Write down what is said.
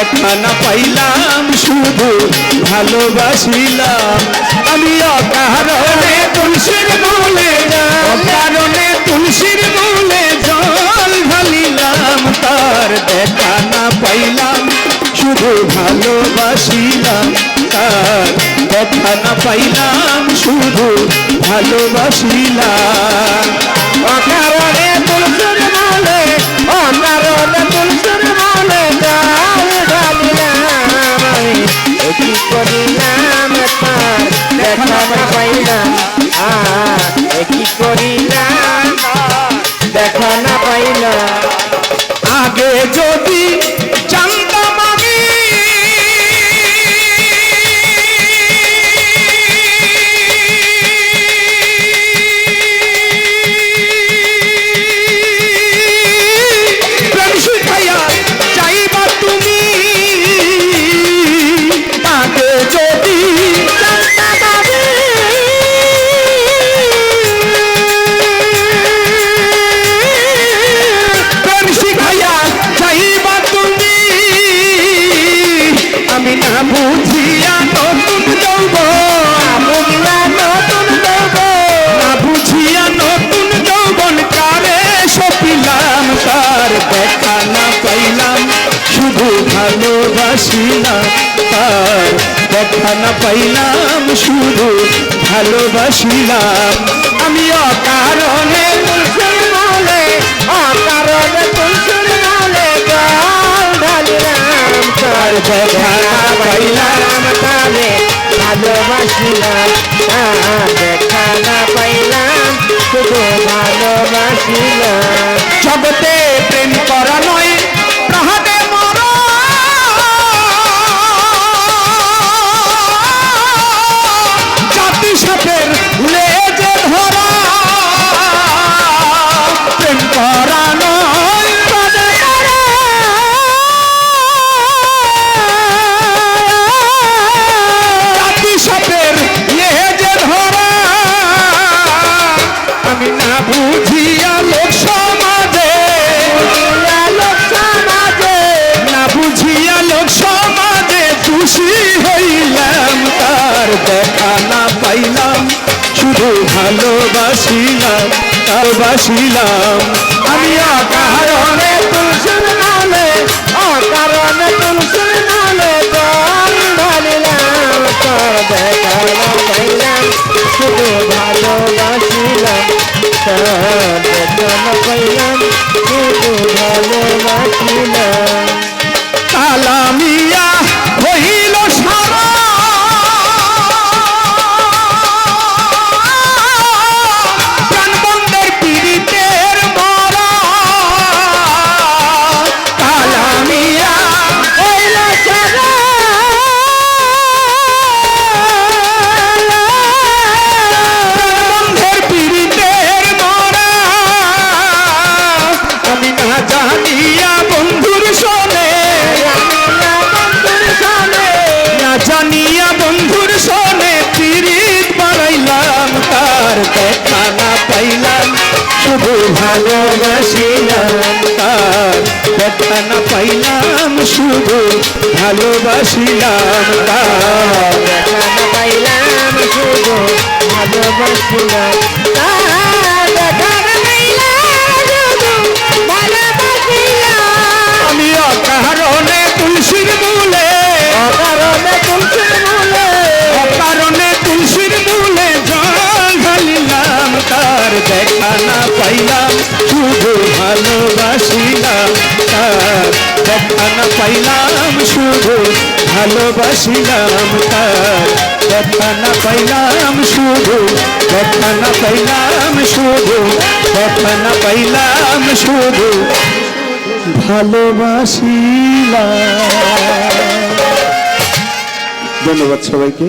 দেখা না পাইলাম, শুধু ভালোবাসিলাম। আমি অকারণে তুলসীর মূলে অকারণে তুলসীর মূলে জল ঢালিলাম। তার দেখা না পাইলাম, শুধু ভালোবাসিলাম। তার দেখা না পাইলাম, শুধু ভালোবাসিলাম। অকারণে তুলসুর মলে ভালোবাসিলাম তার দেখা না পাইলাম শুধু ভালোবাসিলাম। আমি অকারণে জগতে প্রেম করা নয় পাইলাম শুধু ভালোবাসিলাম ভালোবাসিলাম আমি অকারণে তুলসুর নামে, অকারণে তুলসুর নামে তার শুধু ভালোবাসিলাম তার শুধু ভালোবাসিলাম তার। দেখা না পাইলাম শুধু ভালোবাসিলাম তার। পাইলাম শুধু ভালোবাসিলাম তার দেখা না পাইলাম, শুধু ভালোবাসিলাম, তার দেখা না পাইলাম, শুধু দেখা না পাইলাম, শুধু দেখা না পাইলাম, শুধু ভালোবাসিলাম ধন্যবাদ সবাইকে।